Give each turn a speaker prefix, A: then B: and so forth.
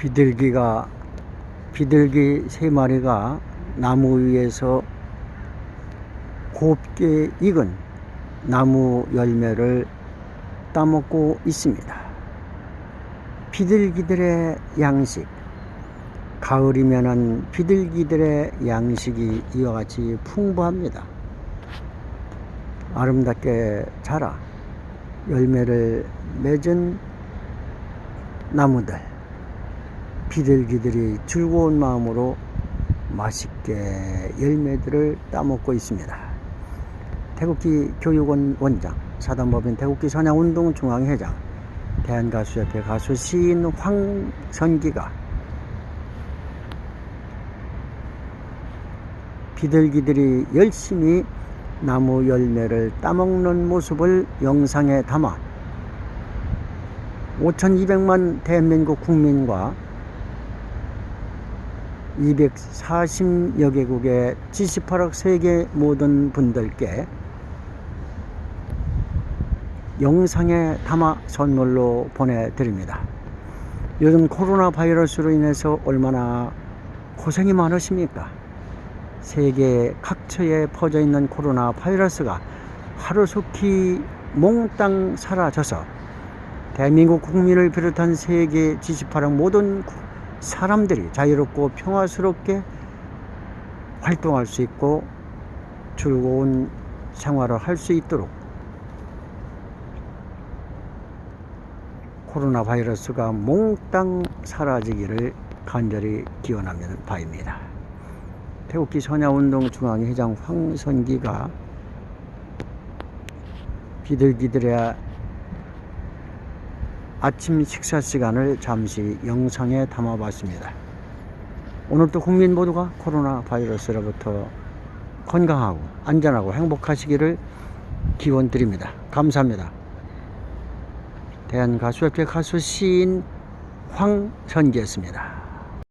A: 비둘기가 비둘기 세 마리가 나무 위에서 곱게 익은 나무 열매를 따먹고 있습니다. 비둘기들의 양식 가을이면은 비둘기들의 양식이 이와 같이 풍부합니다. 아름답게 자라 열매를 맺은 나무들 비둘기들이 즐거운 마음으로 맛있게 열매들을 따먹고 있습니다. 태국기 교육원 원장, 사단법인 태국기 선양운동 중앙회장, 대한가수협회 가수 시인 황선기가 비둘기들이 열심히 나무 열매를 따먹는 모습을 영상에 담아 5,200만 대한민국 국민과 240여 개국의 78억 세계 모든 분들께 영상에 담아 선물로 보내드립니다. 요즘 코로나 바이러스로 인해서 얼마나 고생이 많으십니까? 세계 각처에 퍼져 있는 코로나 바이러스가 하루속히 몽땅 사라져서 대한민국 국민을 비롯한 세계 78억 모든 구- 사람들이 자유롭고 평화스럽게 활동할 수 있고 즐거운 생활을 할 수 있도록 코로나 바이러스가 몽땅 사라지기를 간절히 기원하는 바입니다. 태국기 선야운동 중앙회장 황선기가 비둘기들의 아침 식사 시간을 잠시 영상에 담아봤습니다. 오늘도 국민 모두가 코로나 바이러스로부터 건강하고 안전하고 행복하시기를 기원 드립니다. 감사합니다. 대한가수협회 가수 시인 황선기였습니다.